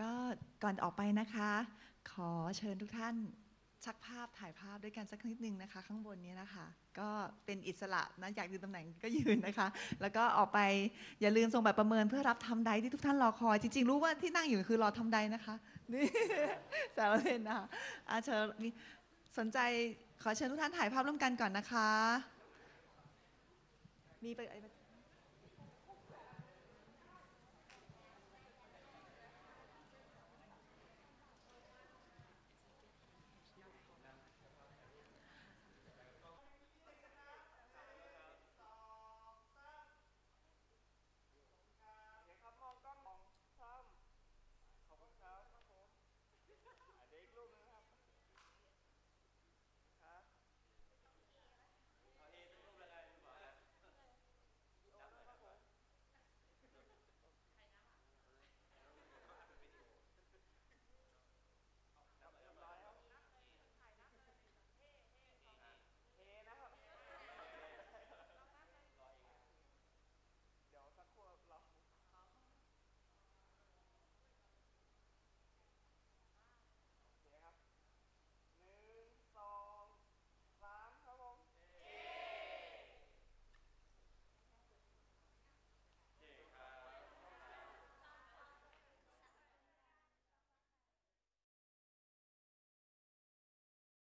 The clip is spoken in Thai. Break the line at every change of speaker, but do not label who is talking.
ก็ก่อนออกไปนะคะ ขอเชิญทุกท่านชักภาพถ่ายภาพด้วยกันสักนิดนึงนะคะ ข้างบนนี้นะคะ ก็เป็นอิสระนะอยากยืนตำแหน่งก็ยืนนะคะ แล้วก็ออกไปอย่าลืมส่งแบบประเมินเพื่อรับทำใดที่ทุกท่านรอคอย จริง ๆ รู้ว่าที่นั่งอยู่คือรอทำใดนะคะนี่แซวเล่นนะคะอาเชิญสนใจขอเชิญทุกท่านถ่ายภาพร่วมกันก่อนนะคะ มีไป